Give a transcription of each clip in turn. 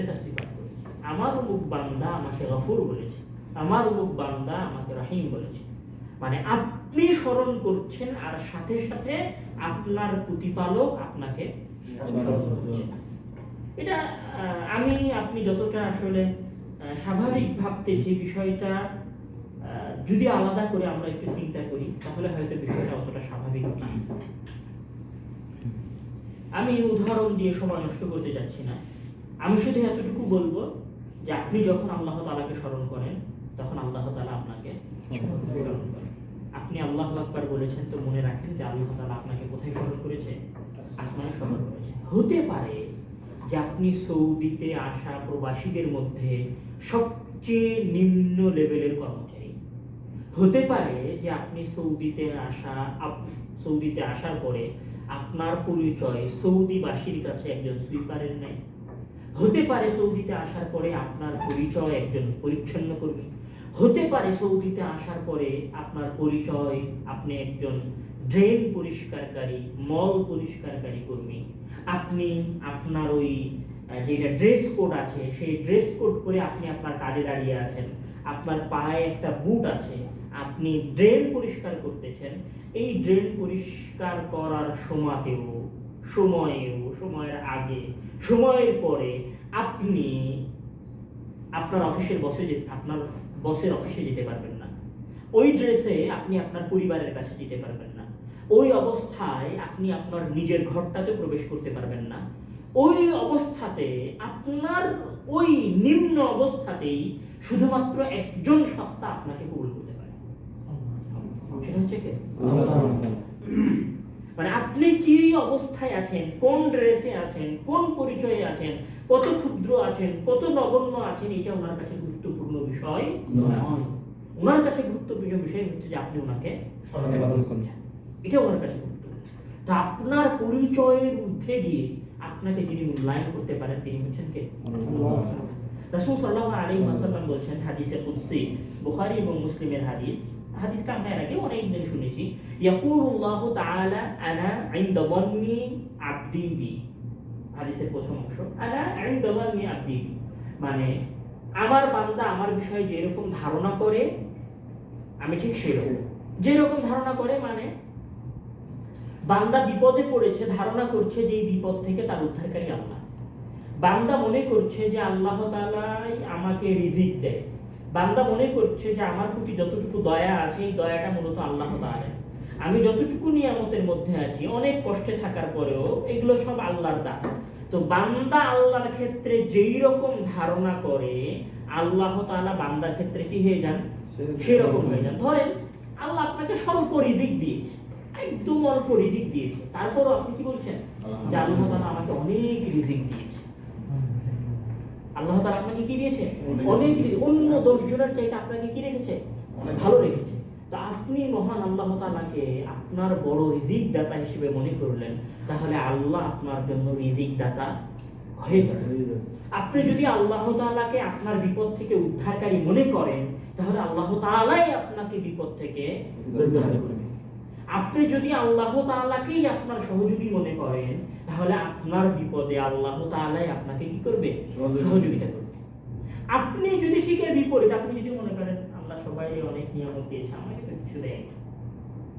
বলে তাসবিহ পাঠ করেছি আমার অমুক বান্দা আমাকে গফুর বলেছে। আমার অমুক বান্দা আমাকে রাহিম বলেছে। মানে আপনি স্মরণ করছেন আর সাথে সাথে আপনার প্রতিপালক আপনাকে এটা আমি আপনি যতটা আসলে স্বাভাবিক ভাবতেছি বিষয়টা আহ, যদি আলাদা করে আমরা একটু চিন্তা করি তাহলে হয়তো বিষয়টা অতটা স্বাভাবিক না। আমি উদাহরণ দিয়ে সময় নষ্ট করতে যাচ্ছি না। আমি শুধু এতটুকু বলব যে আপনি যখন আল্লাহ তালাকে স্মরণ করেন তখন আল্লাহ তালা আপনাকে স্মরণ করেন। আপনি আল্লাহ আকবার বলেছেন তো মনে রাখেন যে আল্লাহ তালা আপনাকে কোথায় স্মরণ করেছে? আসমানে স্মরণ করেছে। হতে পারে যে আপনি সৌদিতে আসা প্রবাসীদের মধ্যে সবচেয়ে নিম্ন লেভেলের কর্মচারী। হতে পারে যে আপনি সৌদিতে আসা সৌদিতে আসার পরে আপনার পরিচয় সৌদিবাসীর কাছে একজন সুইপারের নাই। হতে পারে সৌদিতে আসার পরে আপনার পরিচয় একজন পরিচ্ছন্ন কর্মী। হতে পারে সৌদিতে আসার পরে আপনার পরিচয়, আপনি একজন ড্রেন পরিষ্কারকারী, মল পরিষ্কারকারী কর্মী। আপনি আপনার ওই যেটা ড্রেস কোড আছে, সেই ড্রেস কোড করে আপনি আপনার কাজে দাঁড়িয়ে আছেন। আপনার পায়ে একটা বুট আছে, আপনি ড্রেন পরিষ্কার করতেছেন। এই ড্রেন পরিষ্কার করার সময়তেও, সময়েও, সময়ের আগে সময়ের পরে আপনি আপনার অফিসের বসে যে আপনার বসের অফিসে যেতে পারবেন না। ওই ড্রেসে আপনি আপনার পরিবারের কাছে যেতে পারবেন না। ওই অবস্থায় আপনি আপনার নিজের ঘরটাতে প্রবেশ করতে পারবেন না। ওই অবস্থাতে আপনার ওই নিম্ন অবস্থাতেই শুধুমাত্র একজন সত্তা আপনাকে কবুল করতে পারে। সেটা হচ্ছে কে? মানে আপনি কি অবস্থায় আছেন? কোন ড্রেসে আছেন? কোন পরিচয়ে আছেন? কত ক্ষুদ্র আছেন? কত নগণ্য আছেন? এটা ওনার কাছে গুরুত্বপূর্ণ বিষয় নয়। ওনার কাছে গুরুত্বপূর্ণ বিষয় হচ্ছে যে আপনি ওনাকে স্মরণ করছেন। এটা ওনার কাছে গুরুত্বপূর্ণ। তো আপনার পরিচয়ের ঊর্ধ্বে গিয়ে আপনাকে যিনি মূল্যায়ন করতে পারেন তিনি হচ্ছেন কে? রাসূল সাল্লাল্লাহু আলাইহি ওয়াসাল্লাম বলছেন হাদিসে কুদসি বুখারী এবং মুসলিমের হাদিস হাদিসটা আমরা এর আগে অনেক দিন শুনেছি, ইয়াকুলুল্লাহু তাআলা আনা ইনদা যান্নি আবদি হাদিসের প্রথম অংশ আনা ইনদা যান্নি আবদি মানে আমার বান্দা আমার বিষয়ে যেরকম ধারণা করে, আমি ঠিক সেরকম। যেরকম ধারণা করে মানে বান্দা বিপদে পড়েছে, ধারণা করছে যে এই বিপদ থেকে তার উদ্ধারকারী আল্লাহ। বান্দা মনে করছে যে আল্লাহ তাআলাই আমাকে রিজিক দেয়। বান্দা মনে করছে যে আমার প্রতি যতটুকু দয়া আছে এই দয়াটা মূলত আল্লাহ তাআলা। আমি যতটুকু নিয়ামতের মধ্যে আছি অনেক কষ্টে থাকার পরেও এগুলো সব আল্লাহর দান। তো বান্দা আল্লাহর ক্ষেত্রে যেই রকম ধারণা করে আল্লাহ তাআলা বান্দার ক্ষেত্রে কি হয়ে যান? সেরকম। হয়ে যান। ধরেন আল্লাহ আপনাকে স্বল্প রিজিক দিয়েছে একদম অল্প রিজিক দিয়েছে। তারপরও আপনি কি বলছেন? যে আল্লাহ তাআলা আমাকে অনেক রিজিক দিয়েছে। আল্লাহ আপনাকে কি দিয়েছে? অনেক। অন্য দশ জনের চাইতে আপনাকে কি রেখেছে? অনেক। ভালো রেখেছে। তো আপনি মহান আল্লাহ তাআলাকে আপনার বড় রিজিক দাতা হিসেবে মনে করলেন তাহলে আল্লাহ আপনার জন্য রিজিক দাতা হয়ে যাবে। আপনি যদি আল্লাহ তাআলাকে আপনার বিপদ থেকে উদ্ধারকারী মনে করেন তাহলে আল্লাহ তাআলাই আপনাকে বিপদ থেকে উদ্ধার করবে আপনি যদি আল্লাহ তাআলাকেই আপনার সহযোগী মনে করেন তাহলে আপনার বিপদে আল্লাহ তাআলাই আপনাকে কি করবে? সহযোগিতা। করবে। আপনি যদি ঠিক এর বিপরীত আপনি যদি মনে করেন আল্লাহ সবাই অনেক নিয়ামত দিয়েছে আমাকে তো কিছু দেয়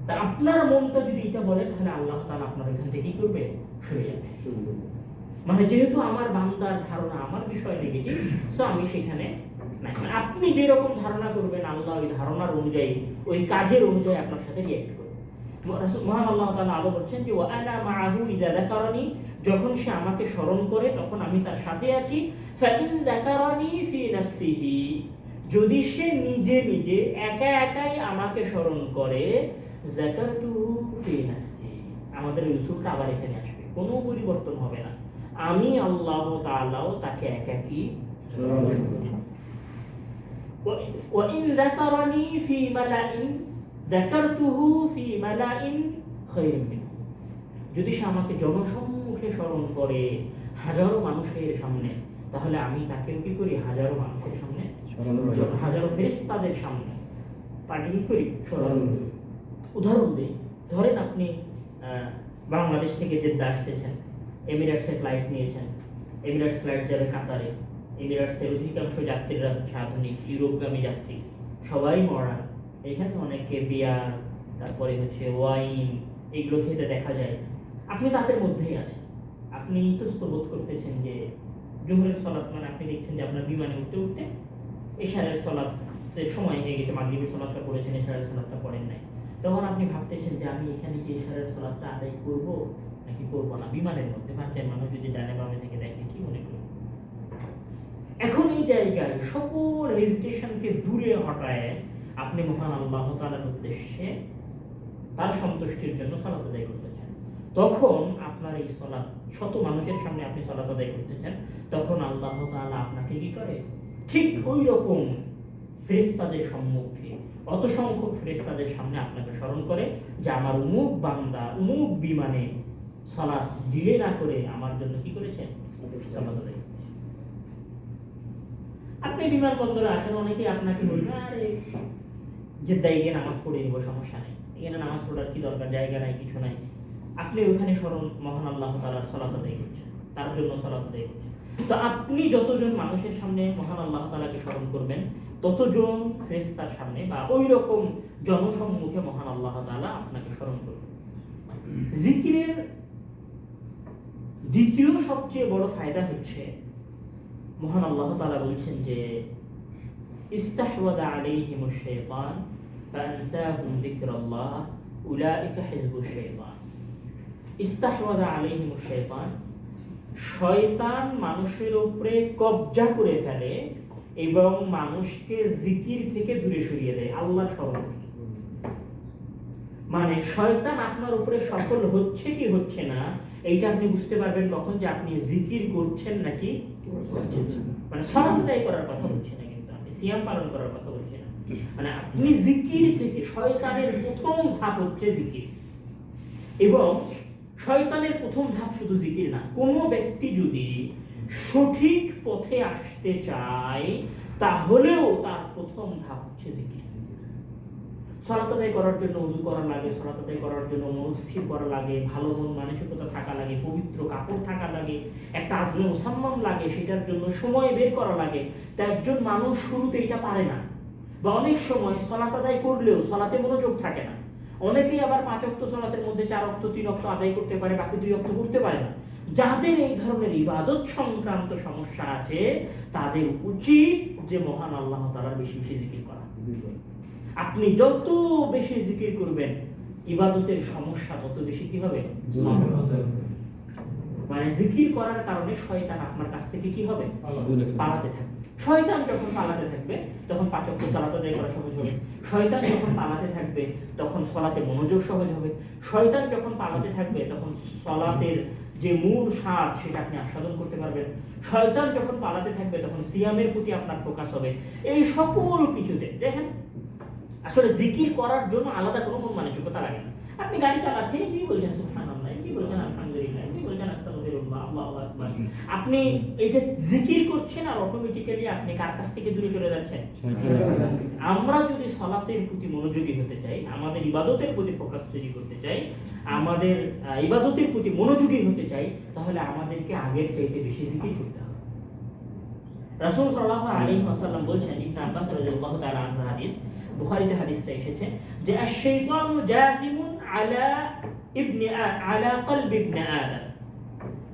তা আপনার মনটা যদি এটা বলে তাহলে আল্লাহ তাআলা আপনার এখান থেকে কি করবে? সরে যাবে। মানে যেহেতু আমার বান্দার ধারণা আমার বিষয় নেগেটিভ সো আমি সেখানে নাই। মানে আপনি যেরকম ধারণা করবেন আল্লাহ ওই ধারণার অনুযায়ী ওই কাজের অনুযায়ী আপনার সাথে রিয়েক্ট মহান আল্লাহ তাআলা আলো বলছেন যে ওয়া আনা মাআহু ইযা যাকারানি যখন সে আমাকে স্মরণ করে তখন আমি তার সাথে আছি ফাইন যাকারানি ফি নাফসিহি যদি সে নিজে নিজে একা একাই আমাকে স্মরণ করে যাকারতুহু ফি নাফসি আমাদের ইউসুফটা আবার এখানে আসবে কোনো পরিবর্তন হবে না আমি আল্লাহ তাআলাও তাকে একাকী وإن ذكرني في ملأ দেখারতুহু যদি সে আমাকে জনসম্মুখে স্মরণ করে হাজারো মানুষের সামনে তাহলে আমি তাকে কি করি? হাজারো মানুষের সামনে? হাজারো ফেস তাদের সামনে পাঠিয়ে করি? স্মরণ উদাহরণ দিই। ধরেন আপনি বাংলাদেশ থেকে যে আসতেছেন এমিরেটসে ফ্লাইট নিয়েছেন এমিরেটস ফ্লাইট যাবে কাতারে। এমিরেটসের অধিকাংশ যাত্রীরা হচ্ছে আধুনিক ইউরোপগামী যাত্রী। সবাই মরা। এখানে অনেকে বিয়ার, তারপরে হচ্ছে ওয়াইন, এগুলো খেতে দেখা যায়। আপনি তাদের মধ্যেই আছেন। আপনি ইতস্ত বোধ করতেছেন যে জোহরের সলাৎ মানে আপনি দেখছেন যে আপনার বিমানে উঠতে উঠতে এশারের সলাতের সময় হয়ে গেছে, মাগরিবের সলাৎটা পড়েছেন, এশারের সলাৎটা পড়েন নাই। তখন আপনি ভাবতেছেন যে আমি এখানে কি এশারের সলাৎটা আদায় করব, নাকি করব না? বিমানের মধ্যে ভাবছেন মানুষ যদি ডানে বামে থেকে দেখে, কি মনে করবে? এখন এই জায়গায় সকল হেজিটেশনকে দূরে হটায় আপনি মহান আল্লাহ তাআলার উদ্দেশ্যে তার সন্তুষ্টির জন্য সালাত আদায় করতে চান। তখন আপনার এই সলাৎ শত মানুষের সামনে আপনি সলাত আদায় করতে চান, তখন আল্লাহ তাআলা আপনাকে কি করে? ঠিক ওই রকম ফেরেশতাদের সম্মুখে অত সংখ্যক ফেরেশতাদের সামনে আপনাকে স্মরণ করে যে আমার উমুক বান্দা, উমুক বিমানে সলাৎ দিলে না করে আমার জন্য কি করেছেন সালাত আদায় আপনি বিমানবন্দরে আছেন, অনেকেই আপনাকে বলবে, আরে জেদ্দায় গিয়ে নামাজ পড়ে নিব, সমস্যা নেই। এখানে নামাজ পড়ার কি দরকার, জায়গা নাই, কিছু নাই। আপনি ওখানে স্মরণ, মহান আল্লাহ তালার সলাত আদায় করছেন। তার জন্য সলাত আদায় করছেন। তো আপনি যতজন মানুষের সামনে মহান আল্লাহ তালাকে স্মরণ করবেন, ততজন ফেরেশতার সামনে বা ওই রকম জনসম্মুখে মহান আল্লাহ তাআলা আপনাকে স্মরণ করবেন। জিকিরের দ্বিতীয় সবচেয়ে বড় ফায়দা হচ্ছে, মহান আল্লাহ তালা বলছেন যে, ইস্তাহওয়াদা আলাইহিমুশ শাইতান ফাআনসাহুম যিকরাল্লাহ উলাইকা হিজবুশ শাইতান ইস্তাহওয়াদা আলাইহিমুশ শাইতান শয়তান মানুষের উপরে কবজা করে ফেলে এবং মানুষকে জিকির থেকে দূরে সরিয়ে দেয়, আল্লাহর স্মরণ থেকে। মানে শয়তান আপনার উপরে সফল হচ্ছে কি হচ্ছে না, এইটা আপনি বুঝতে পারবেন কখন যে আপনি জিকির করছেন নাকি মানে আদায় করার কথা বলছি না কিন্তু আপনি সিয়াম পালন করার কথা মানে আপনি জিকির থেকে শয়তানের প্রথম ধাপ হচ্ছে জিকির। এবং শয়তানের প্রথম ধাপ শুধু জিকির না, কোনো ব্যক্তি যদি সঠিক পথে আসতে চায়, তাহলেও তার প্রথম ধাপ হচ্ছে জিকির। করার জন্য উজু করা লাগে, সলাত করার জন্য মনস্থির করা লাগে, ভালো মন, মানসিকতা থাকা লাগে, পবিত্র কাপড় থাকা লাগে, একটা আজমে মুসাম্মাম লাগে, সেটার জন্য সময় বের করা লাগে। তা একজন মানুষ শুরুতে এটা পারে না। বা অনেক সময় সলাত আদায় করলেও সলাতে মনোযোগ থাকে না। অনেকেই আবার পাঁচ অক্ত সলাতের মধ্যে চার অক্ত তিন অক্ত আদায় করতে পারে বাকি দুই অক্ত করতে পারে না। যাদের এই ধরনের ইবাদত সংক্রান্ত সমস্যা আছে তাদের উচিত যে মহান আল্লাহ তাআলার বেশি বেশি জিকির করা। আপনি যত বেশি জিকির করবেন ইবাদতের সমস্যা তত বেশি কি হবে। মানে জিকির করার কারণে শয়তান আপনার কাছ থেকে কি হবে? পালাতে থাকবে। শয়তান যখন পালাতে থাকবে তখন পাচক সালাতে আদায় করা সহজ হবে। শয়তান যখন পালাতে থাকবে তখন সলাতে মনোযোগ সহজ হবে। শয়তান যখন পালাতে থাকবে তখন সলাতের যে মূল স্বাদ সেটা আপনি আস্বাদন করতে পারবেন। শয়তান যখন পালাতে থাকবে তখন সিয়ামের প্রতি আপনার ফোকাস হবে। এই সকল কিছুতে দেখেন আসলে জিকির করার জন্য আলাদা কোনো মন মানসিকতা লাগে না। আপনি গাড়ি চালাচ্ছেন কি বলছেন? সুবহানাল্লাহ কি বলছেন আলহামদুলিল্লাহ কি বলছেন আস্তাগফিরুল্লাহ আল্লাহু আকবার আপনি এটা জিকির করছেন আর অটোমেটিক্যালি আপনি কার কাছ থেকে দূরে সরে যাচ্ছেন? আমরা যদি সলাতের প্রতি মনোযোগী হতে চাই, আমাদের ইবাদতের প্রতি ফোকাস তৈরি করতে চাই, আমাদের ইবাদতের প্রতি মনোযোগী হতে চাই, তাহলে আমাদেরকে আগের চাইতে বেশি জিকির করতে হবে। রাসূল সাল্লাল্লাহু আলাইহি বলছেন আব্বাস তাআলা আনহু হাদিস, বুখারীতে হাদিসটা এসেছে যে, আশ-শাইতানু জাহিমুন আলা ইবনি আলা কলবি আদম।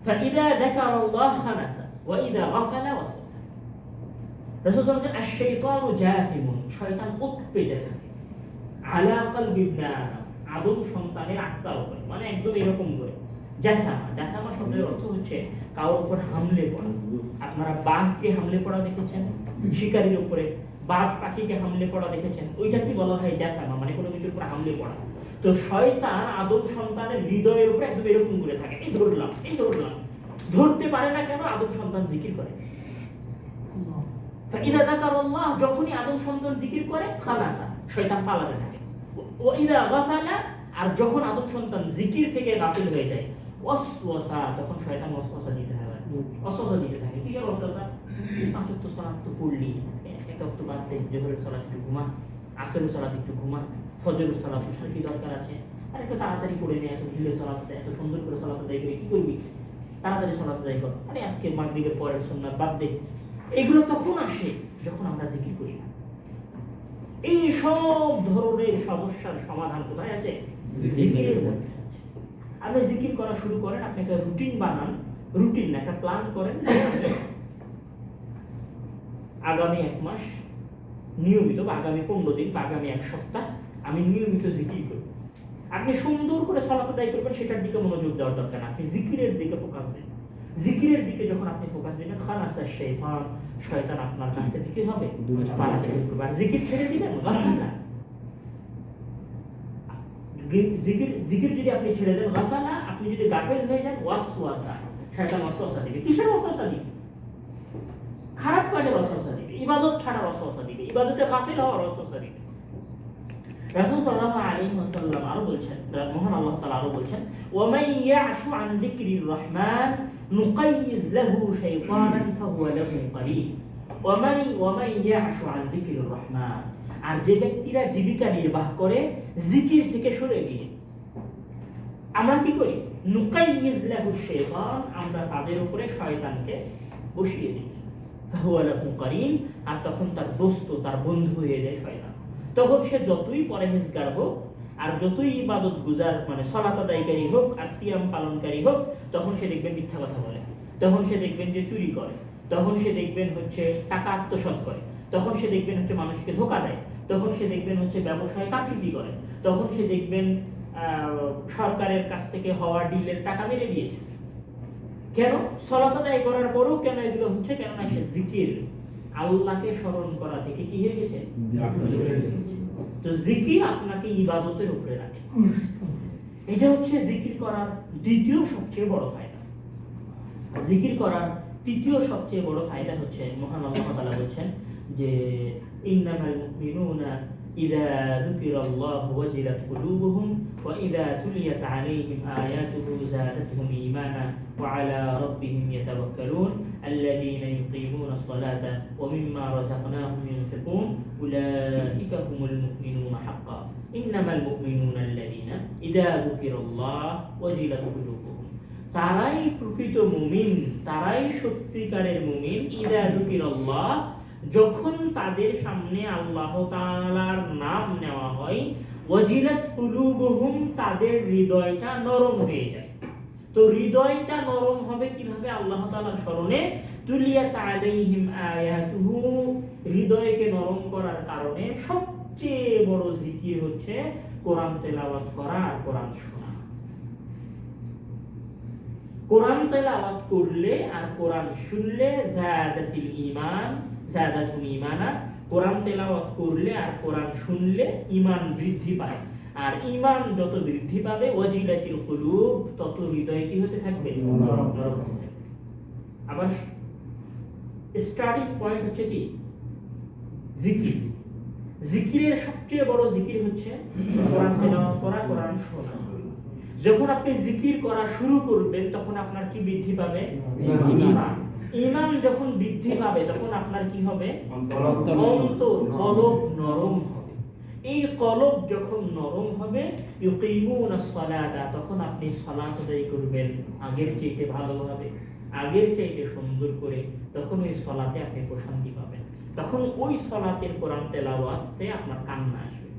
فإذا ذكر الله خنس وإذا غفل وسوس রাসূল সাল্লাল্লাহু আলাইহি ওয়াসাল্লাম আশ-শাইতানু জাহিমুন শয়তান উৎপেতে থাকে আলা কলবি ইবনি আদম আদম সন্তানের আত্মার উপরে মানে একদম এরকম করে জাথামা জাথামা শব্দের অর্থ হচ্ছে কারোর উপর হামলে পড়া আপনারা বাঘকে হামলে পড়া দেখেছেন শিকারীর উপরে বাজ পাখিকে হামলে পড়া দেখেছেন ওইটা কি বলা হয় জাসামা মানে কোনো কিছুর উপর হামলে পড়া তো শয়তান আদম সন্তানের হৃদয়ের উপরে একদম এরকম করে থাকে। এই ধরলাম এই ধরলাম। ধরতে পারে না কেন আদম সন্তান জিকির করে? যখনই আদম সন্তান জিকির করে, খালাসা, শয়তান পালাতে থাকে। ও ইদা গাফালা, আর যখন আদম সন্তান জিকির থেকে গাফিল হয়ে যায় অস্বসা তখন শয়তান অস্বসা দিতে হয় অস্বসা দিতে থাকে। কিসের অস্বসা তো পড়লি। এক তো বাদ জোহরের একটু ঘুমা, আসরের সলাপ একটু ঘুমা। ফজরের সালাত উঠার কি দরকার আছে? আর একটু তাড়াতাড়ি করে নে এত ঢিলে সালাত এত সুন্দর করে সালাত আদায় করে কি করবি? তাড়াতাড়ি সালাত আদায় করো। আরে আজকে মাগরিবের পরের সুন্নাত বাদ দে। এগুলো তখন আসে যখন আমরা জিকির করি না। এই সব ধরনের সমস্যার সমাধান কোথায় আছে? জিকিরের মধ্যে আপনি জিকির করা শুরু করেন আপনি একটা রুটিন বানান রুটিন না একটা প্ল্যান করেন। আগামী এক মাস নিয়মিত বা আগামী পনেরো দিন বা আগামী এক সপ্তাহ আমি নিয়মিত জিকির করব আপনি সুন্দর করে সলাতে দায়ী করবেন সেটার দিকে মনোযোগ দেওয়ার দরকার না। আপনি জিকিরের দিকে ফোকাস দিন। জিকিরের দিকে যখন আপনি ফোকাস দিবেন খালাসা শয়তান শয়তান আপনার কাছ থেকে কি হবে? পালাতে শুরু করবে। আর জিকির ছেড়ে দিবেন? গাফালা গি- জিকির জিকির যদি আপনি ছেড়ে দেন গাফালা আপনি যদি গাফেল হয়ে যান ওয়াসওয়াসা। শয়তান ওয়াসওয়াসা দিবে। কিসের ওয়াসওয়াসা দিবে? খারাপ কাজের ওয়াসওয়াসা দিবে। ইবাদত ছাড়ার ওয়াসওয়াসা দিবে। ইবাদতে গাফেল হওয়ার ওয়াসওয়াসা দিবে। রাসূল সাল্লাল্লাহু আলাইহি ওয়াসাল্লাম আরও বলছেন, মহান আল্লাহ তাআলা আরও বলছেন ওয়া মান ইয়াশু আন যিকরির রহমান নুকাইয়িজ লাহু শাইতানান ফাহুয়া লাহু কারীন ওয়া মান ওয়া মান ইয়াশু আন যিকরির রহমান। আর যে ব্যক্তিরা জীবিকা নির্বাহ করে জিকির থেকে সরে গিয়ে, আমরা কি করি? নুকাইয়িজ লাহু শাইতান, আমরা তাদের উপরে শয়তানকে বসিয়ে দিই। ফাহুয়া লাহু কারীন আর তখন তার দোস্ত, তার বন্ধু হয়ে যায় শয়তান। তখন সে যতই পরহেজগার হোক আর যতই ইবাদত গুজার মানে সলাত আদায়কারী হোক আর সিয়াম পালনকারী হোক, তখন সে দেখবেন মিথ্যা কথা বলে। তখন সে দেখবেন যে চুরি করে। তখন সে দেখবেন হচ্ছে টাকা আত্মসাৎ করে। তখন সে দেখবেন হচ্ছে মানুষকে ধোকা দেয়। তখন সে দেখবেন হচ্ছে ব্যবসায় কারচুপি করে। তখন সে দেখবেন সরকারের কাছ থেকে হওয়া ডিলের টাকা মেরে দিয়েছে। কেন? সলাত আদায় করার পরেও কেন এগুলো হচ্ছে? কেননা সে জিকির। আল্লাহকে স্মরণ করা থেকে কি হয়ে গেছে? তো জিকির আপনাকে ইবাদতের উপরে রাখে। এটা হচ্ছে জিকির করার দ্বিতীয় সবচেয়ে বড় ফায়দা। জিকির করার তৃতীয় সবচেয়ে বড় ফায়দা হচ্ছে মহান আল্লাহ তাআলা বলছেন যে ইন্নামাল মুমিনুনা মিম্মা ইউনফিকুন উলাইকা হুমুল মুমিনুনা হাক্কান ইন্নামাল মুমিনুনা আল্লাযীনা ইযা যুকিরাল্লাহ ওয়াজিলাত কুলুবুহুম তারাই প্রকৃত মুমিন, তারাই সত্যিকারের মুমিন। ইদা যুকিরাল্লাহ, যখন তাদের সামনে আল্লাহ নাম নেওয়া হয়, ওয়াজিলাত কুলুবুহুম, তাদের হৃদয়টা নরম হয়ে যায়। তো হৃদয়টা নরম হবে কীভাবে? আল্লাহ তাআলার স্মরণে, তুলিয়াত আলাইহিম আয়াতুহু হৃদয়কে নরম করার কারণে সবচেয়ে বড় জিকির হচ্ছে কোরআন তেলাওয়াত করা আর কোরআন শোনা কোরআন তেলাওয়াত করলে আর কোরআন শুনলে ঈমান ঈমানা কোরআন তেলাওয়াত করলে আর কোরআন শুনলে ঈমান বৃদ্ধি পায় আর ঈমান যত বৃদ্ধি পাবে ওয়াজিলাতিল কুলুব তত হৃদয় কি হতে থাকবে নরম। নরম হতে থাকবে। আবার স্টার্টিং পয়েন্ট হচ্ছে কি জিকির। জিকিরের সবচেয়ে বড় জিকির হচ্ছে কোরআন তেলাওয়াত করা কোরআন শোনা। যখন আপনি জিকির করা শুরু করবেন তখন আপনার কি বৃদ্ধি পাবে। ঈমান ঈমান যখন বৃদ্ধি পাবে তখন আপনার কি হবে? অন্তর। অন্তর কলব নরম হবে। এই কলব যখন নরম হবে ইউকিমুনা সালাতা তখন আপনি সালাত আদায় করবেন। আগের চাইতে ভালোভাবে আগের চাইতে সুন্দর করে। তখন ওই সলাতে আপনি প্রশান্তি পাবেন। তখন ওই সলাতের কোরআন তেলাওয়াতে আপনার কান্না আসবে।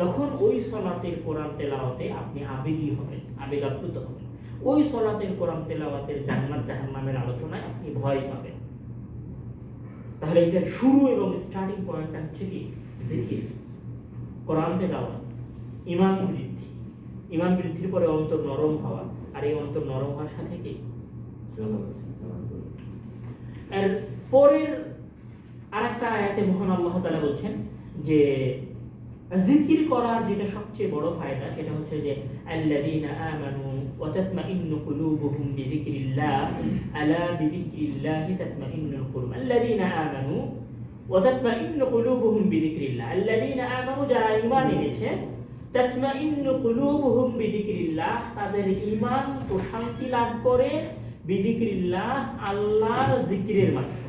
তখন ওই সলাতের কোরআন তেলাওয়াতে আপনি আবেগী হবেন আবেগ আপ্লুত হবেন। ওই সলাতের কোরআন তেলাওয়াতের জান্নাত জাহান্নামের আলোচনায় আপনি ভয় পাবেন। তাহলে এটার শুরু এবং স্টার্টিং পয়েন্টটা হচ্ছে কি? জিকির। কোরআন তেলাওয়াত ইমান বৃদ্ধি ইমান বৃদ্ধির পরে অন্তর নরম হওয়া। আর এই অন্তর নরম হওয়ার সাথে কি? এর পরের আয়াতে মহান আল্লাহ তাআলা বলছেন যে, জিকির করার যেটা সবচেয়ে বড় ফায়দা সেটা হচ্ছে যে, আল্লাযীনা আমানু কুলুবুহুম বিযিকরিল্লাহ, আলা বিযিকরিল্লাহি কুলুব আমানু কুলুবুহুম বিযিকরিল্লাহ আমানু যারা ঈমান এনেছে কুলুবুহুম বিযিকরিল্লাহ, তাদের ঈমান প্রশান্তি লাভ করে, বিযিকরিল্লাহ আল্লাহর জিকিরের মাধ্যমে।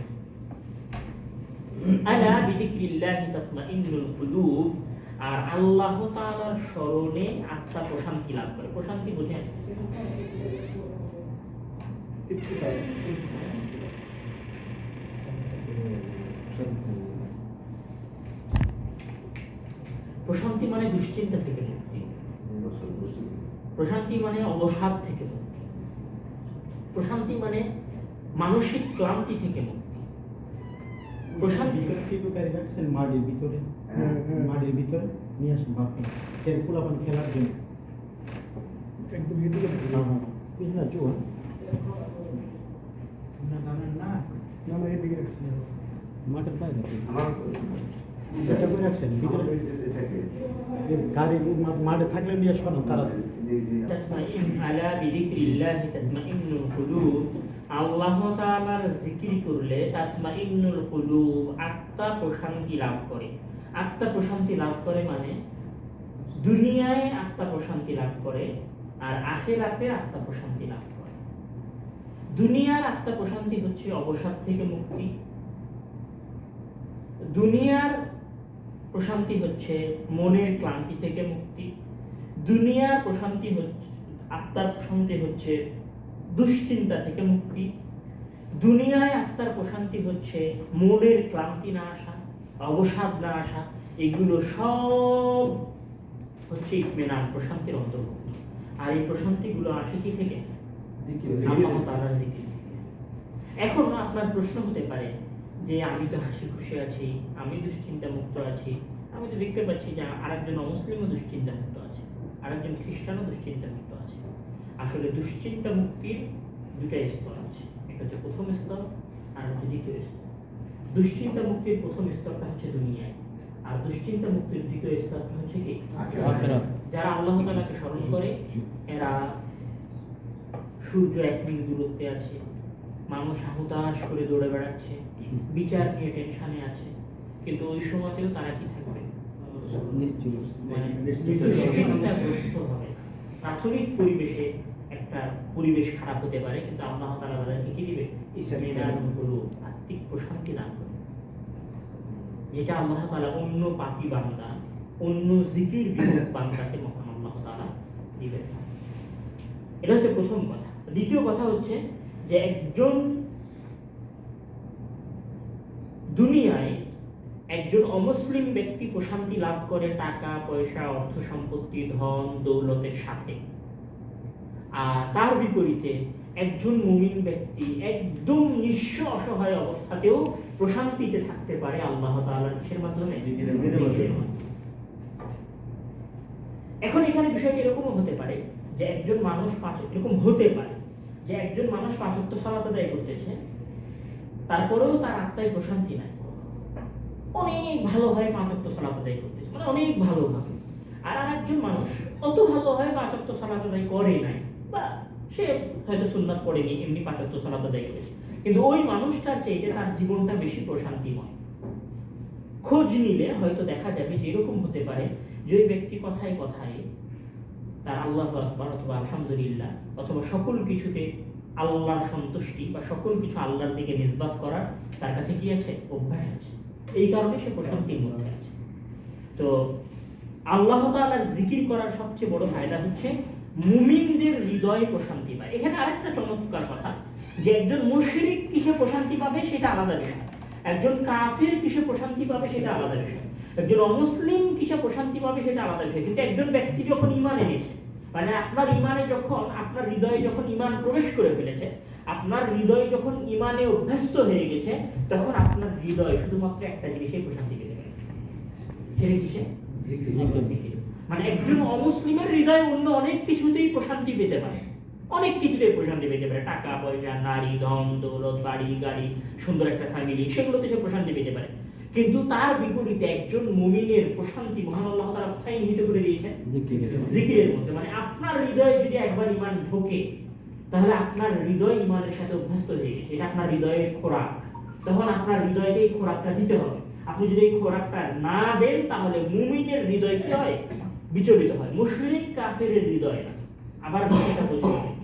আলা বিযিকরিল্লাহি তাতমাইন্নুল কুলুব। আর আল্লাহ তাআলার স্মরণে আত্মা প্রশান্তি লাভ করে। প্রশান্তি বোঝেন? প্রশান্তি মানে দুশ্চিন্তা থেকে মুক্তি। প্রশান্তি মানে অবসাদ থেকে মুক্তি। প্রশান্তি মানে মানসিক ক্লান্তি থেকে মুক্তি। রাখছেন মাটির ভিতরে হ্যাঁ, হ্যাঁ। মাটির ভিতরে নিয়ে আসেন বাপকে। খেল পোলাপান খেলার জন্য। একদম ভিতরে হ্যাঁ হ্যাঁ বুঝলা চুয়া না না না না না। এদিকে রাখছি। মাঠের বাইরে এটা করে রাখছেন? ভিতরে? গাড়ি মাঠে থাকলে নিয়ে শোনো তারা। কুলুব। আল্লাহ তাআলার জিকির করলে তাতমাইন্নুল কুলুব, আত্মা প্রশান্তি লাভ করে। আত্মা প্রশান্তি লাভ করে মানে দুনিয়ায় আত্মা প্রশান্তি লাভ করে আর আখেরাতে আত্মা প্রশান্তি লাভ করে। দুনিয়ার আত্মা প্রশান্তি হচ্ছে অবসাদ থেকে মুক্তি। দুনিয়ার প্রশান্তি হচ্ছে মনের ক্লান্তি থেকে মুক্তি। দুনিয়ার প্রশান্তি হচ্ছে, আত্মার প্রশান্তি হচ্ছে দুশ্চিন্তা থেকে মুক্তি। দুনিয়ায় আত্মার প্রশান্তি হচ্ছে মনের ক্লান্তি না আসা অবসাদ না আসা এগুলো সব হচ্ছে ইতমেনান প্রশান্তির অন্তর্ভুক্ত। আর এই প্রশান্তিগুলো আসে কি থেকে? আল্লাহ তাআলার জিকির থেকে। এখন আপনার প্রশ্ন হতে পারে যে আমি তো হাসি খুশি আছি আমি দুশ্চিন্তা মুক্ত আছি। আমি তো দেখতে পাচ্ছি যে আরেকজন অমুসলিমও দুশ্চিন্তা মুক্ত আছে আরেকজন খ্রিস্টানও দুশ্চিন্তা মুক্ত আসলে দুশ্চিন্তা মুক্তির দুটা স্তর আছে। একটা হচ্ছে প্রথম স্তর আর হচ্ছে দ্বিতীয় স্তর। দুশ্চিন্তা মুক্তির প্রথম স্তরটা হচ্ছে দুনিয়ায় আর দুশ্চিন্তা মুক্তির দ্বিতীয় স্তরটা হচ্ছে কি? যারা আল্লাহ তাআলাকে স্মরণ করে এরা সূর্য এক মিনিট দূরত্বে আছে মানুষ হুতাশ করে দৌড়ে বেড়াচ্ছে বিচার নিয়ে টেনশনে আছে কিন্তু ওই সময়তেও তারা কি থাকবে? মানে দুশ্চিন্তাগ্রস্ত হবে। প্রাথমিক পরিবেশে একটা পরিবেশ খারাপ হতে পারে, কিন্তু আল্লাহ তাআলা তাদেরকে কি দিবে? ইসলাম হলো আত্মিক প্রশান্তি দান করবে যেটা আল্লাহ তাআলা অন্য পাপি বান্দা, অন্য জিকির বিমুখ বান্দাকে মহান আল্লাহ তাআলা দিবেন এটা হচ্ছে প্রথম কথা। দ্বিতীয় কথা হচ্ছে যে একজন দুনিয়ায় একজন অমুসলিম ব্যক্তি প্রশান্তি লাভ করে টাকা পয়সা অর্থ সম্পত্তি ধন দৌলতের সাথে। আর তার বিপরীতে একজন মুমিন ব্যক্তি একদম নিঃস্ব অসহায় অবস্থাতেও প্রশান্তিতে থাকতে পারে আল্লাহ তাআলার কিসের মাধ্যমে। এখন এখানে বিষয়টি এরকমও হতে পারে যে একজন মানুষ পাঁচ এরকম হতে পারে যে একজন মানুষ পাঁচ ওয়াক্ত সালাত আদায় করতেছে তারপরেও তার আত্মায় প্রশান্তি নাই। অনেক ভালোভাবে পাঁচ ওয়াক্ত সালাত আদায় করতেছে মানে অনেক ভালোভাবে আর আরেকজন মানুষ অত ভালোভাবে পাঁচ ওয়াক্ত সালাত আদায় করে নাই। বা সে হয়তো সুন্নাত পড়েনি, এমনি পাঁচ সালাত আদায় করেছে। কিন্তু ওই মানুষটার চাইতে তার জীবনটা বেশি প্রশান্তিময়। খোঁজ নিলে হয়তো দেখা যাবে যে এরকম হতে পারে যে ওই ব্যক্তি কথায় কথায় তার আল্লাহ আকবার অথবা আলহামদুলিল্লাহ অথবা সকল কিছুতে আল্লাহর সন্তুষ্টি বা সকল কিছু আল্লাহর দিকে নিসবাত করার তার কাছে কি আছে? অভ্যাস আছে। এই কারণে সে প্রশান্তির মধ্যে আছে। তো আল্লাহ তাআলার জিকির করার সবচেয়ে বড় ফায়দা হচ্ছে মুমিনদের হৃদয়ে প্রশান্তি পায়। এখানে আরেকটা চমৎকার কথা যে একজন মুশরিক কিসে প্রশান্তি পাবে সেটা আলাদা বিষয়। একজন কাফির কিসে প্রশান্তি পাবে সেটা আলাদা বিষয়। একজন অমুসলিম কিসে প্রশান্তি পাবে সেটা আলাদা বিষয়। কিন্তু একজন ব্যক্তি যখন ইমান এনেছে মানে আপনার ইমানে যখন, আপনার হৃদয়ে যখন ইমান প্রবেশ করে ফেলেছে আপনার হৃদয় যখন ইমানে অভ্যস্ত হয়ে গেছে তখন আপনার হৃদয় শুধুমাত্র একটা জিনিসে প্রশান্তি পেতে পারে। সেটা কিসে? মানে একজন অমুসলিমের হৃদয়ে অন্য অনেক কিছুতেই প্রশান্তি পেতে পারে। অনেক কিছুতেই প্রশান্তি পেতে পারে। টাকা পয়সা নারী ধন দৌলত বাড়ি গাড়ি সুন্দর একটা ফ্যামিলি সেগুলোতে সে প্রশান্তি পেতে পারে। কিন্তু তার বিপরীতে একজন মুমিনের প্রশান্তি মহান আল্লাহ তারা কোথায় নিহিত করে দিয়েছেন? জিকির জিকিরের মধ্যে। মানে আপনার হৃদয়ে যদি একবার ইমান ঢোকে তাহলে আপনার হৃদয় ইমানের সাথে অভ্যস্ত হয়ে গেছে। এটা আপনার হৃদয়ের খোরাক। তখন আপনার হৃদয়কে এই খোরাকটা দিতে হবে। আপনি যদি এই খোরাকটা না দেন, তাহলে মুমিনের হৃদয় কি হয়? বিচলিত হয়। মুশরিক কাফের হৃদয় না। আবার বিষয়টা বুঝতে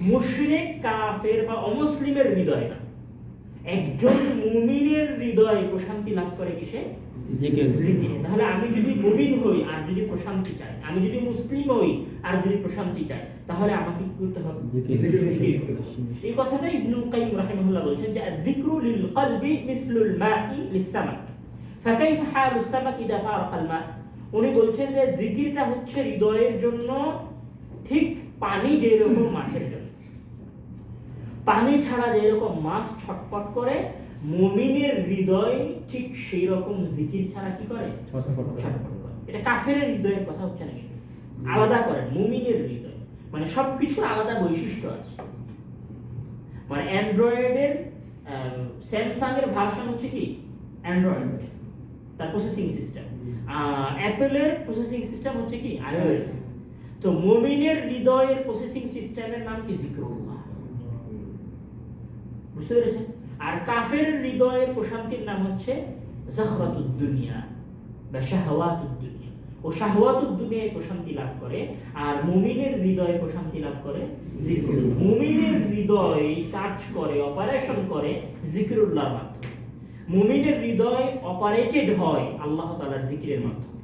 মুশরিক, কাফের বা অমুসলিমের হৃদয় না। একজন মুমিনের হৃদয় প্রশান্তি লাভ করে কিসে? তাহলে আমি যদি মুমিন হই আর যদি প্রশান্তি চাই আমি যদি মুসলিম হই আর যদি প্রশান্তি চাই তাহলে আমাকে কি করতে হবে। এই কথাটা ইবনুল কাইয়িম রাহিমাহুল্লাহ বলছেন যে যিকরু লিল কলবি মিসলুল মাই লিসামাক ফাকাইফ হালুস সামাক ইদা ফারাকাল মা। উনি বলছেন যে জিকিরটা হচ্ছে হৃদয়ের জন্য ঠিক পানি যেরকম মাছের জন্য। পানি ছাড়া যেরকম মাছ ছটপট করে মুমিনের হৃদয় ঠিক সেই রকম জিকির ছাড়া কি করে? করে। করে এটা কাফের হৃদয়ের কথা হচ্ছে না কিন্তু। আলাদা করেন মুমিনের হৃদয়। মানে সবকিছুর আলাদা বৈশিষ্ট্য আছে। মানে অ্যান্ড্রয়েডের স্যামসাং এর ভার্সন হচ্ছে কি? অ্যান্ড্রয়েড। তার প্রসেসিং সিস্টেম অ্যাপেলের প্রসেসিং সিস্টেম হচ্ছে কি? আইওএস তো মুমিনের হৃদয়ের প্রসেসিং সিস্টেমের নাম কি? জিক্রুল্লাহ বুঝতে পেরেছেন? আর কাফের হৃদয়ে প্রশান্তির নাম হচ্ছে দুনিয়া বা শাহওয়াতুদ দুনিয়া ও শাহওয়াতুদ দুনিয়ায় প্রশান্তি লাভ করে আর মুমিনের হৃদয়ে প্রশান্তি লাভ করে মুমিনের হৃদয় কাজ করে অপারেশন করে জিক্রুল্লাহর মাধ্যমে। মুমিনের হৃদয় অপারেটেড হয় আল্লাহ তাআলার জিকিরের মাধ্যমে।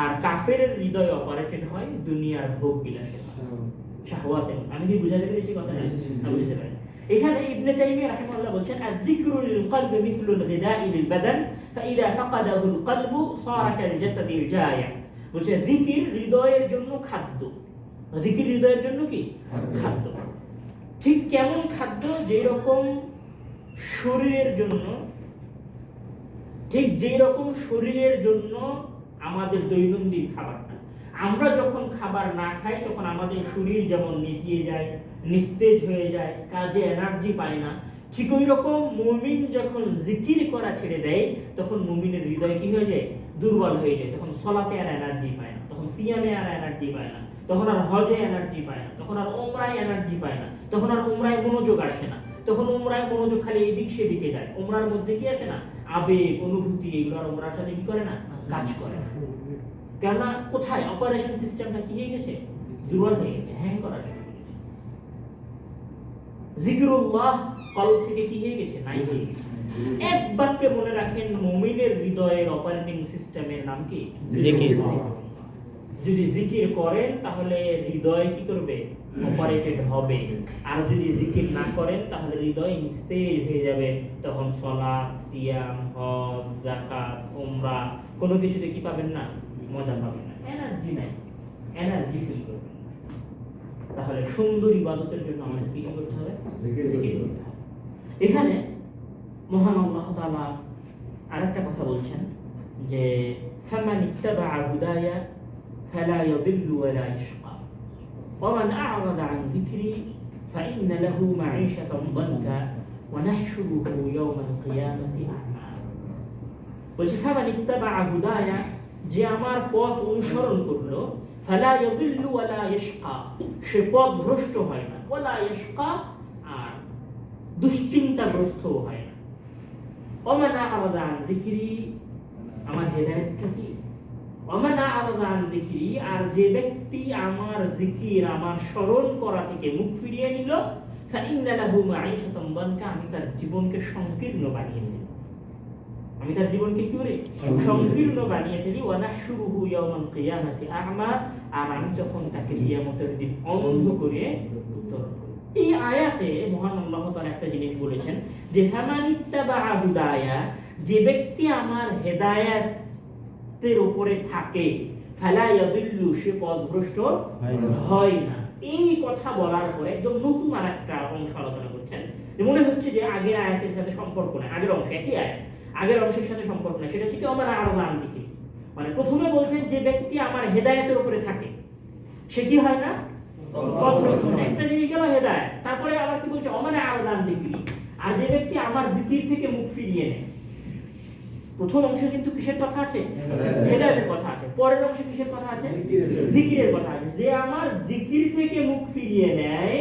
আর কাফের হৃদয় অপারেটেড হয় দুনিয়ার ভোগ বিলাসের মাধ্যমে শাহওয়াতে আমি কি বুঝাতে পেরেছি কথাটা? না বুঝতে পারি এখানে ইবনে তাইমিয়া রাহিমাহুল্লাহ বলছেন আয-যিকরু লিল-কলব মিথলু আল-গিদাই লিল-বাদান ফাইদা ফাকাদাহু আল-কলবু সারা কাল-জাসাদি আল-জায়া বলছে জিকির হৃদয়ের জন্য খাদ্য। জিকির হৃদয়ের জন্য কি? খাদ্য। ঠিক কেমন খাদ্য যেই রকম শরীরের জন্য ঠিক যেই রকম শরীরের জন্য আমাদের দৈনন্দিন খাবারটা। আমরা যখন খাবার না খাই তখন আমাদের শরীর যেমন নিতিয়ে যায় নিস্তেজ হয়ে যায়, কাজে এনার্জি পায় না। ঠিক ওই রকম মুমিন যখন জিকির করা ছেড়ে দেয়, তখন মুমিনের হৃদয় কি হয়ে যায়? দুর্বল হয়ে যায়। তখন সলাতে আর এনার্জি পায় না, তখন সিয়ামে আর এনার্জি পায় না, তখন আর হজে এনার্জি পায় না, তখন আর ওমরায় এনার্জি পায় না, তখন আর ওমরায় মনোযোগ আসে না, তখন উমরায় মনোযোগ খালি এদিক সেদিকে যায়। ওমরার মধ্যে কি আসে না? আবেগ, অনুভূতি, এগুলো আর উমরার সাথে কি করে না? কাজ করে না। কেননা কোথায়? অপারেশন সিস্টেমটা কি হয়ে গেছে? দুর্বল হয়ে গেছে হ্যাং করা গেছে জিকিরুল্লাহ কল থেকে কি হয়ে গেছে? নাই হয়ে গেছে। এক বাক্যে মনে রাখেন মুমিনের হৃদয়ের অপারেটিং সিস্টেমের নাম কি? জিকির। যদি জিকির করেন তাহলে হৃদয় কি করবে? অপারেটেড হবে। আর যদি জিকির না করেন তাহলে হৃদয় নিস্তেজ হয়ে যাবে। তখন সলাৎ সিয়াম হজ যাকাত উমরা কোনো কিছুতে কি পাবেন না? মজা পাবেন না। এনার্জি নাই। Energy feel. তাহলে সুন্দর ইবাদতের জন্য আমাদের কি করতে হবে জিকির করতে জিকির হবে। করতে হবে এখানে মহান আল্লাহ তাআলা আরেকটা কথা বলছেন যে ফামান ইত্তাবা'a হুদায়া ফালা ইয়াদিল্লু ওয়ালা ইয়াশকা ومن أعرض عن ذكري فإن له معيشة ضنكا ونحشره يوم القيامة أعمى বলছে ফামান ইত্তাবা'a হুদায়া যে আমার পথ অনুসরণ করলো ফালা ইয়াদিল্লু ওয়ালা ইয়াশকা সে পথ ভ্রষ্ট হয় না। ওয়ালা ইয়াশকা আর দুশ্চিন্তাগ্রস্তও হয় না। অমান আলাদা আন আমার হেদায়েতটা কি? অমান আলাদা আন আর যে ব্যক্তি আমার জিকির আমার স্মরণ করা থেকে মুখ ফিরিয়ে নিল আমি তার জীবনকে সংকীর্ণ বানিয়ে ফেলি। আমি তার জীবনকে কি করে সংকীর্ণ। বানিয়ে ফেলি। ওয়া নাহশুরুহু ইয়াওমাল কিয়ামাতি আ'মা আর আমি তখন তাকে কিয়ামতের দিন অন্ধ করে উত্তরণ করি এই আয়াতে মহান আল্লাহ তাআলা একটা জিনিস বলেছেন যে ফামানিত্তাবা হুদায়া যে ব্যক্তি আমার হেদায়েতের উপরে থাকে ফালা ইয়াদিল্লু সে পথভ্রষ্ট হয় না। এই কথা বলার পরে একদম নতুন আর একটা অংশ আলোচনা করছেন। মনে হচ্ছে যে আগের আয়াতের সাথে সম্পর্ক নেই আগের অংশ একই আয়াত আগের অংশের সাথে সম্পর্ক নেই সেটা হচ্ছে কি আমার আরও নাম দিকে। মানে প্রথমে বলছেন যে ব্যক্তি আমার হেদায়েতের উপরে থাকে। সে কি হয় না? একটা জিনিস গেল হেদায়েত। তারপরে আবার কি বলছে? অমানে দিকরি আর যে ব্যক্তি আমার জিকির থেকে মুখ ফিরিয়ে নেয়। প্রথম অংশে কিন্তু কিসের কথা আছে? হেদায়েতের। কথা আছে। পরের অংশে কিসের কথা আছে? জিকিরের। কথা। আছে। যে আমার জিকির থেকে মুখ ফিরিয়ে নেয়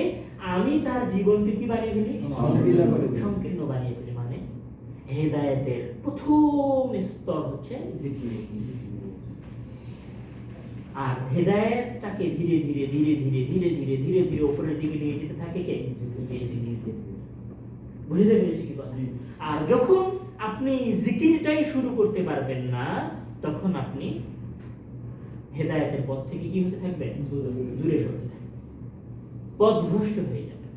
আমি তার জীবনকে কি বানিয়ে ফেলি? সংকীর্ণ করে বানিয়ে ফেলি মানে হেদায়েতের প্রথম স্তর হচ্ছে আর হেদায়েতটাকে ধীরে ধীরে ধীরে ধীরে ধীরে ধীরে ধীরে ধীরে উপরের দিকে নিয়ে যেতে থাকে কে? বুঝতে পেরেছি কি কথা? আর যখন আপনি জিকিরটাই শুরু করতে পারবেন না তখন আপনি হেদায়েতের পথ থেকে কি হতে থাকবেন? দূরে সরতে থাকবেন। পথভ্রষ্ট হয়ে যাবেন।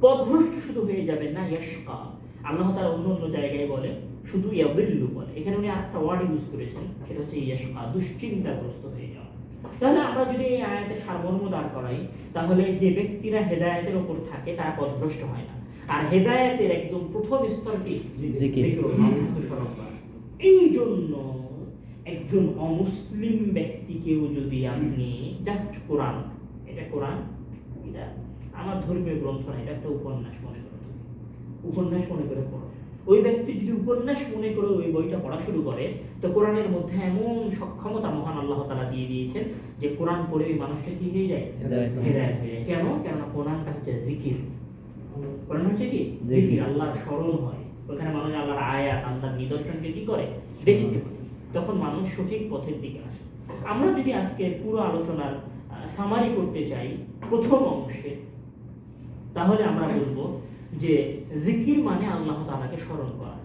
পথভ্রষ্ট শুধু হয়ে যাবেন না ইয়াশকা আল্লাহ তাআলা অন্য অন্য জায়গায় বলে শুধু ইয়াদিল্লু বলে। এখানে উনি আরেকটা ওয়ার্ড ইউজ করেছেন সেটা হচ্ছে ইয়াশকা দুশ্চিন্তাগ্রস্ত হয়ে যাওয়া। তাহলে আমরা যদি এই আয়াতের সারমর্ম দাঁড় করাই তাহলে যে ব্যক্তিরা হেদায়েতের ওপর থাকে তারা পথভ্রষ্ট হয় না। আর হেদায়েতের একদম প্রথম স্তর কি? জিকির। জিক্রুল্লাহ, স্মরণ করা। এই জন্য একজন অমুসলিম ব্যক্তিকেও যদি আপনি জাস্ট কোরআন এটা কোরআন এটা আমার ধর্মীয় গ্রন্থ না এটা একটা উপন্যাস মনে করে। উপন্যাস মনে করে পড়ো। ওই ব্যক্তি যদি উপন্যাস মনে করে ওই বইটা পড়া শুরু করে তো কোরআনের মধ্যে এমন সক্ষমতা মহান আল্লাহ তালা দিয়ে দিয়েছেন যে কোরআন পড়ে ওই মানুষটা কি হয়ে যায়? হেদায়েত। হয়ে যায়। কেন? কেননা কোরআনটা হচ্ছে জিকির। কোরআন হচ্ছে কি? জিকির। আল্লাহর স্মরণ হয়। ওখানে মানুষ আল্লাহর আয়াত আল্লাহর নিদর্শনকে কি করে? দেখতে তখন মানুষ সঠিক পথের দিকে আসে। আমরা যদি আজকে পুরো আলোচনার সামারি করতে চাই প্রথম অংশে তাহলে আমরা বলব যে জিকির মানে আল্লাহ তাআলাকে স্মরণ করা।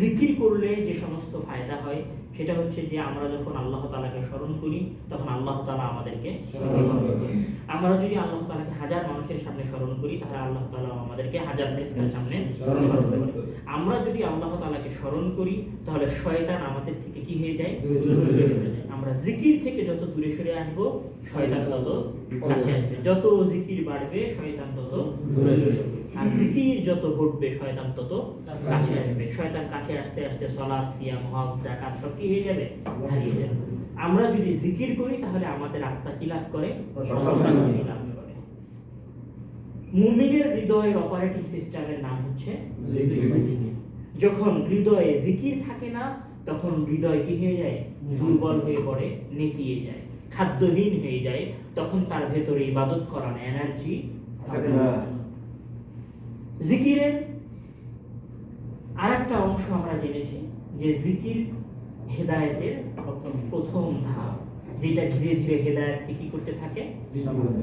জিকির করলে যে সমস্ত ফায়দা হয় সেটা হচ্ছে যে আমরা যখন আল্লাহ তাআলাকে স্মরণ করি তখন আল্লাহ তাআলা আমাদেরকে স্মরণ আমরা যদি আল্লাহ তাআলাকে হাজার মানুষের সামনে স্মরণ করি তাহলে আল্লাহ তাআলা আমাদেরকে হাজার ফেরেশতার সামনে স্মরণ। করেন আমরা যদি আল্লাহ তাআলাকে স্মরণ করি তাহলে শয়তান আমাদের থেকে কি হয়ে যায়? দূরে সরে যায়। সরে আমরা জিকির থেকে যত দূরে সরে আসব শয়তান তত কাছে আসবে। যত জিকির বাড়বে শয়তান তত দূরে। সরবে আর জিকির যত ঘটবে শয়তান তত কাছে আসবে। শয়তান কাছে আসতে আসতে সলাৎ সিয়াম হজ জাকাত সব কি হয়ে যাবে? হারিয়ে যাবে। আমরা যদি জিকির করি তাহলে আমাদের আত্মা কি লাভ করে? লাভ করে? মুমিনের হৃদয়ের অপারেটিং সিস্টেমের নাম হচ্ছে। যখন হৃদয়ে জিকির থাকে না তখন হৃদয় কি হয়ে যায়? দুর্বল হয়ে পড়ে নেতিয়ে যায়। খাদ্যহীন হয়ে যায়। তখন তার ভেতরে ইবাদত করার এনার্জি থাকে না। জিকিরের আরেকটা অংশ আমরা জেনেছি যে জিকির হেদায়েতের প্রথম ধাপ, যেটা ধীরে ধীরে হেদায়েতকে কি করতে থাকে?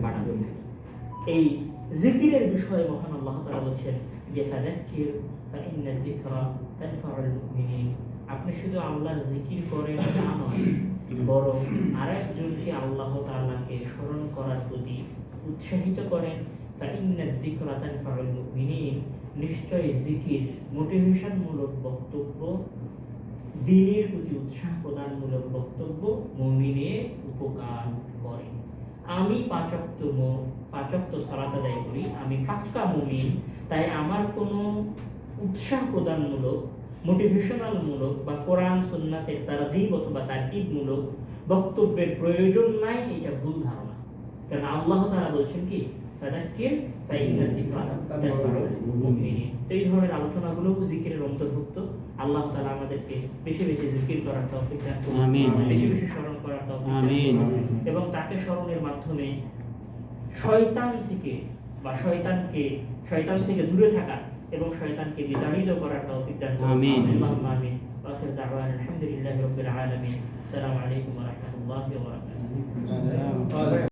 বাড়াতে থাকে। এই জিকিরের বিষয়ে মহান আল্লাহ তাআলা বলছেন, যে ফাযাক্কির ফাইন্না যিকরা তানফাউল মুমিনিন। আপনি শুধু আল্লাহর জিকির করেন তা নয়, বরং আরেকজনকে আল্লাহ তাআলাকে স্মরণ করার প্রতি উৎসাহিত করেন। নিশ্চয় জিকির বক্তব্য দিনের প্রতি উৎসাহ বক্তব্য উপকার করে। আমি পাঁচক্ত পাঁচক্ত করি, আমি পাক্কা মুমিন, তাই আমার কোনো উৎসাহ প্রদানমূলক মোটিভেশনাল মূলক বা কোরআন, সুন্নাতের তারগিব অথবা তারকিবমূলক বক্তব্যের প্রয়োজন নাই, এটা ভুল ধারণা। কারণ আল্লাহ তারা বলছেন কি? ফাযাক্কির ফাইন্না যিকরা তানফাউল মুমিনিন তো এই ধরনের আলোচনাগুলো জিকিরের অন্তর্ভুক্ত। আল্লাহ তাআলা আমাদেরকে বেশি বেশি জিকির করার তৌফিক দান করুন। আমিন। বেশি বেশি স্মরণ করার তৌফিক আমিন। এবং তাকে স্মরণের মাধ্যমে শয়তান থেকে বা শয়তানকে শয়তান থেকে দূরে থাকা এবং শয়তানকে বিতাড়িত করার তৌফিক দান করুন। আমিন। আল্লাহুম্মা আমিন। আখির দাওয়ানা আলহামদুলিল্লাহি রাব্বিল আলামিন। আসসালামু আলাইকুম ওয়া রাহমাতুল্লাহি ওয়া বারাকাতুহু।